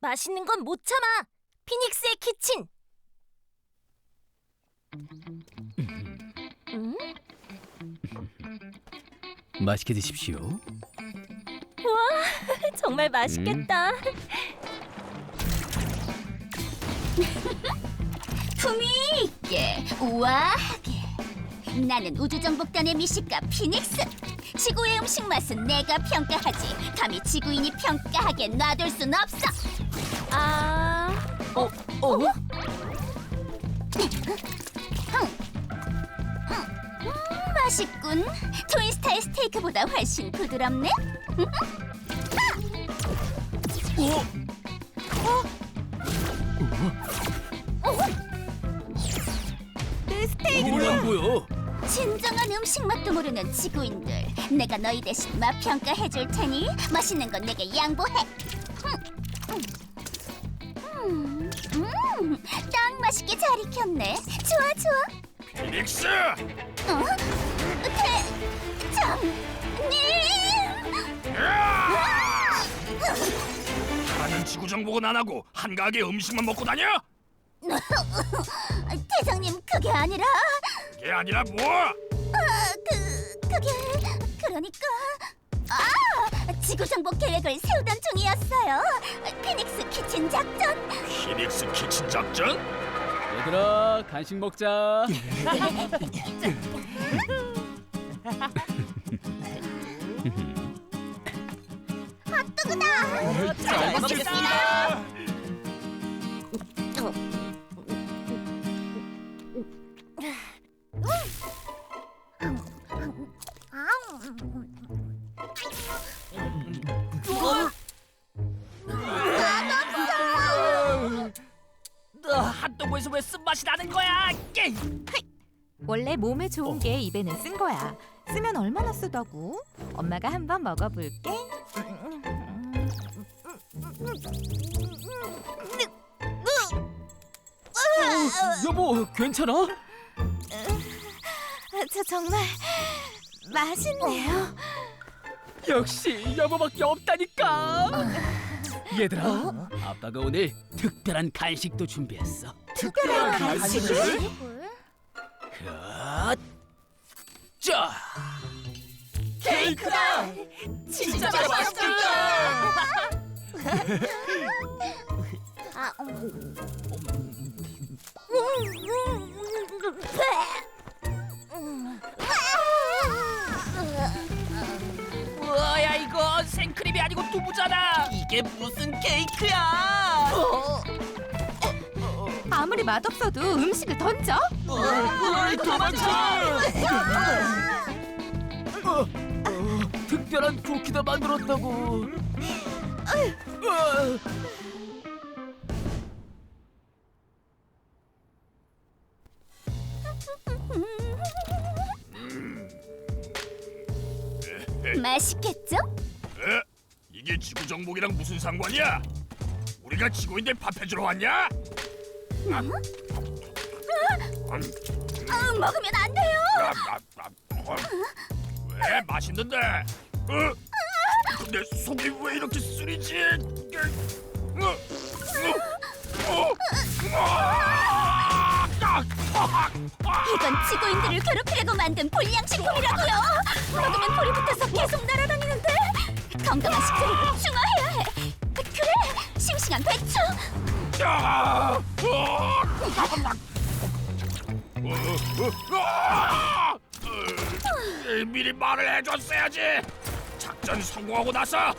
맛있는 건 못 참아. 피닉스의 키친. 음? 맛있게 드십시오. 정말 맛있겠다. 품위 있게 우아하게 나는 우주정복단의 미식가 피닉스. 지구의 음식 맛은 내가 평가하지. 감히 지구인이 평가하게 놔둘 순 없어. 아, 어, 어? 맛있군. 트윈스타의 스테이크보다 훨씬 부드럽네. 내 스테이크. 뭐야 뭐야? 진정한 음식 맛도 모르는 지구인들. 내가 너희 대신 맛 평가해줄 테니 맛있는 건 내게 양보해. 음, 음, 딱 맛있게 잘 익혔네. 좋아 좋아. 피닉스! 어? 대장님! 나는 지구 정복은 안 하고 한가하게 음식만 먹고 다녀? 대장님 그게 아니라 그게 아니라 뭐? 아, 그 그게 그러니까 아 지구 정복 계획을 세우던 중이었어요. 피닉스 키친 작전. 피닉스 키친 작전? 얘들아 간식 먹자. 뜨구나. 잘 먹겠습니다. 거야? 깨! 원래 몸에 좋은 게 입에는 쓴 거야. 쓰면 얼마나 쓰다고? 엄마가 한번 먹어볼게. 여보 괜찮아? 저 정말 맛있네요. 역시 여보밖에 없다니까. 얘들아, 아빠가 오늘 특별한 간식도 준비했어. 특별한 간식을? 자, 자, 케이크다! 진짜 맛있겠다! 뭐야 이거 생크림이 아니고 두부잖아. 이게 무슨 케이크야? 아무리 맛없어도 음식을 던져? 도망쳐! 특별한 쿠키도 만들었다고. 맛있겠죠? 에? 이게 지구 정복이랑 무슨 상관이야? 우리가 지구인들 밥 해주러 왔냐? 아, 먹으면 안 돼요. 왜 맛있는데? 어? 근데 속이 왜 이렇게 쓰리지? 어, 어, 어, 아, 아, 아, 아. 이건 지구인들을 괴롭히려고 만든 불량식품이라고요. 먹으면 불이 붙어서 계속 날아다니는데 건강한 식재료를 중화해야 해. 그래, 싱싱한 배추. 야! 어, 아, 어, 아! 어, 미리 말을 해줬어야지. 작전 성공하고 나서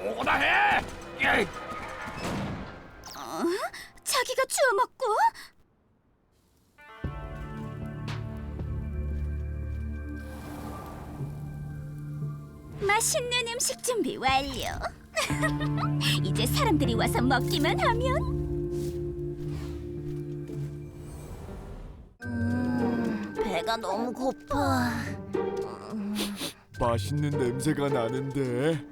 오거나 해. 예. 자기가 주워 먹고. 맛있는 음식 준비 완료. 이제 사람들이 와서 먹기만 하면. 배가 너무 고파. 맛있는 냄새가 나는데.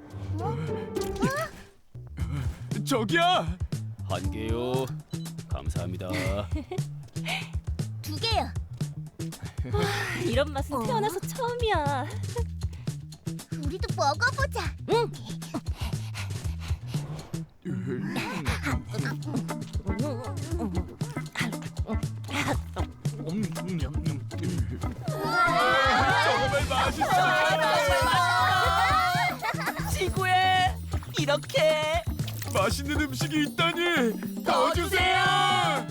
저기야. 한 개요. 감사합니다. 두 개요. 이런 맛은 어? 태어나서 처음이야. 우리도 먹어보자. 정말 맛있 지구에 이렇게 맛있는 음식이 있다니. 더 주세요.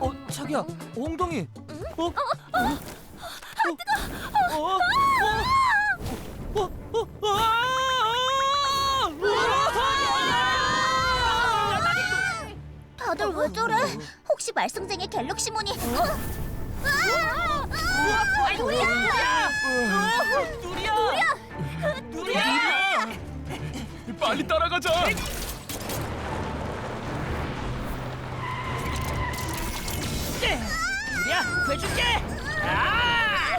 어 자기야 엉덩이 어? 어? 어? 어? 어? 어? 어? 어? 다들 왜 저래? 혹시 말썽쟁이 갤럭시몬이? 어? 아! 아! 누리야! 누리야 누리야 누리야 빨리 따라가자. 누리야 구해줄게 아!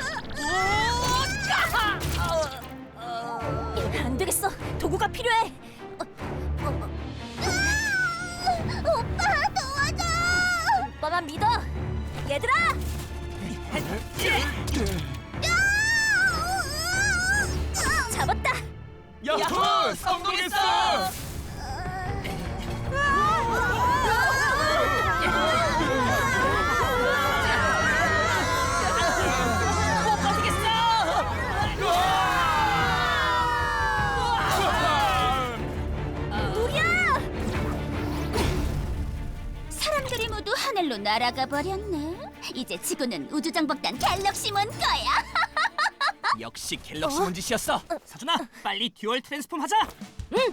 안 되겠어. 도구가 필요해. 오빠 도와줘! 오빠만 믿어. 얘들아. 네. 날아가 버렸네. 이제 지구는 우주정복단 갤럭시몬 거야. 역시 갤럭시 문짓이었어 사준아 빨리 듀얼 트랜스폼 하자 여인!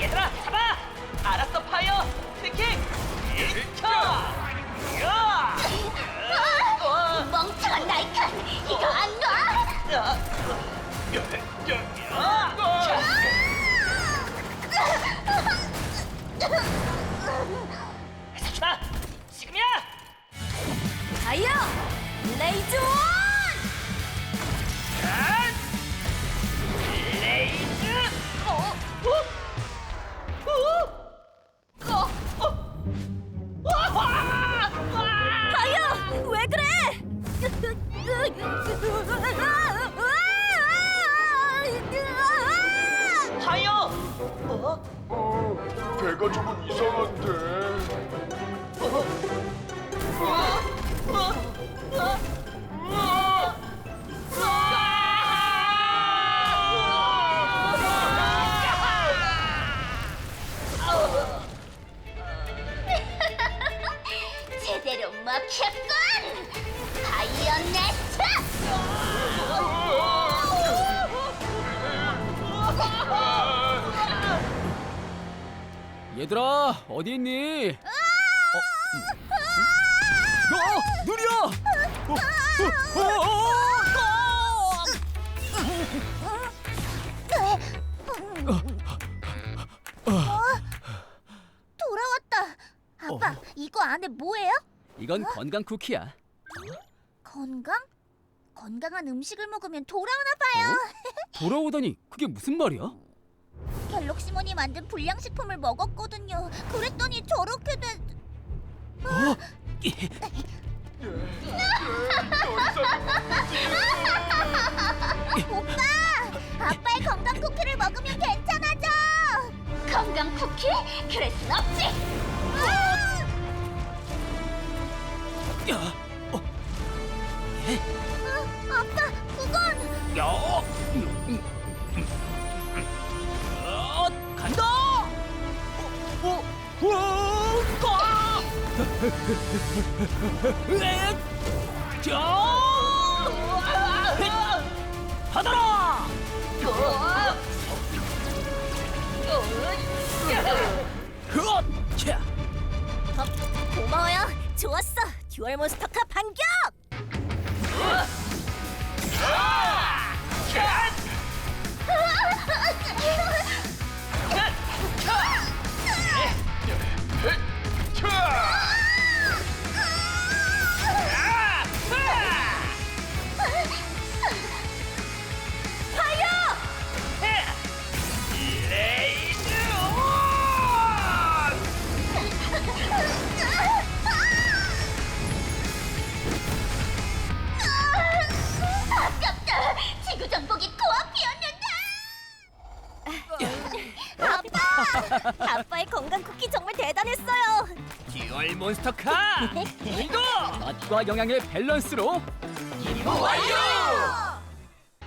얘들아 잡아 알았어 파이어 트래킹 켜 야! 멍청한 나이칸! 이거 안 놔! 사준아 지금이야 아이어. 레이즈 배가 조금 이상한데. 제대로 먹혔군! 얘들아 어디 있니? 어, 음. 어, 누리야! 어, 어, 어, 어, 돌아왔다! 아빠, 이거 안에 뭐예요? 이건 건강 쿠키야. 건강? 건강한 음식을 먹으면 돌아오나 봐요. 돌아오다니 그게 무슨 말이야? 갤럭시몬이 만든 불량식품을 먹었거든요. 그랬더니 저렇게 됐... 오빠! 아빠의 건강 쿠키를 먹으면 괜찮아져! 건강 쿠키? 그럴 순 없지! 건강 쿠키 정말 대단했어요. 듀얼 몬스터카! 오늘도 맛과 영양의 밸런스로 완료!